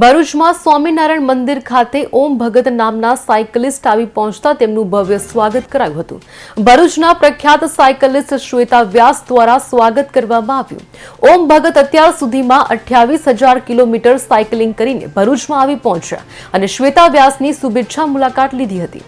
ભરૂચમાં સ્વામિનારાયણ મંદિર ખાતે ઓમ ભગત નામના સાયકલિસ્ટ આવી પહોંચતા તેમનું ભવ્ય સ્વાગત કરાયું હતું. ભરૂચના પ્રખ્યાત સાયકલિસ્ટ શ્વેતા વ્યાસ દ્વારા સ્વાગત કરવામાં આવ્યું. ઓમ ભગત અત્યાર સુધીમાં અઠ્યાવીસ હજાર કિલોમીટર સાયકલિંગ કરીને ભરૂચમાં આવી પહોંચ્યા અને શ્વેતા વ્યાસની શુભેચ્છા મુલાકાત લીધી હતી.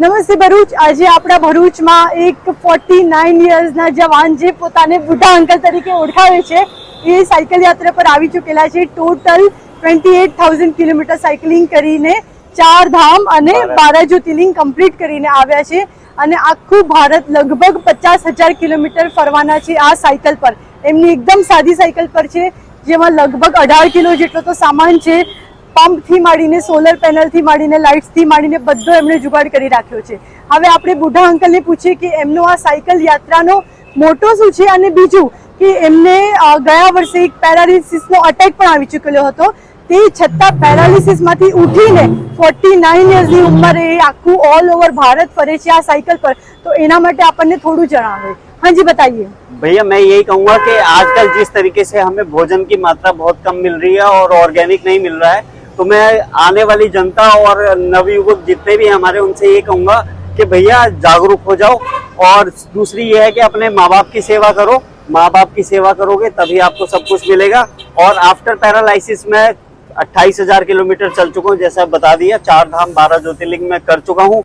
નમસ્તે ભરૂચ. આજે આપણા ભરૂચમાં એક ફોર્ટી નાઇન યર્સના જવાન જે પોતાને બુઢા અંકલ તરીકે ઓળખાવે છે. એ સાયકલ યાત્રા પર આવી ચૂકેલા છે. Total twenty eight thousand kilometre cycling કરીને ચાર ધામ અને બારા જ્યોતિર્લિંગ કમ્પ્લીટ કરીને આવ્યા છે. અને આખું ભારત લગભગ પચાસ હજાર કિલોમીટર ફરવાના છે આ સાયકલ પર. એમની એકદમ સાદી સાયકલ પર છે જેમાં લગભગ અઢાર કિલો જેટલો તો સામાન છે. પંપથી માંડીને સોલર પેનલથી માંડીને લાઇટ્સથી માંડીને બધો એમણે જુગાડ કરી રાખ્યો છે. હવે આપણે બુઢા અંકલને પૂછીએ કે એમનો આ સાયકલ યાત્રાનો મોટો શું છે અને બીજું કે એમને અ, ગયા વર્ષે એક પેરાલિસિસનો અટેક પણ આવી ચૂકેલો હતો તે છતાં પેરાલિસિસમાંથી ઉઠીને ફોર્ટી નાઇન યર્સની ઉંમરે એ આખું ઓલ ઓવર ભારત ફરે છે આ સાયકલ પર તો એના માટે આપણને થોડું જણાવે હાજી બતાઈએ भैया मैं यही कहूंगा कि आजकल जिस तरीके से हमें भोजन की मात्रा बहुत कम मिल रही है और ऑर्गेनिक नहीं मिल रहा है तो मैं आने वाली जनता और नवयुवक जितने भी हैं हमारे उनसे ये कहूंगा कि भैया जागरूक हो जाओ और दूसरी ये है कि अपने माँ बाप की सेवा करो माँ बाप की सेवा करोगे तभी आपको सब कुछ मिलेगा और आफ्टर पैरालिसिस में अट्ठाईस हजार किलोमीटर चल चुका हूँ जैसा बता दिया चार धाम बारह ज्योतिर्लिंग में कर चुका हूँ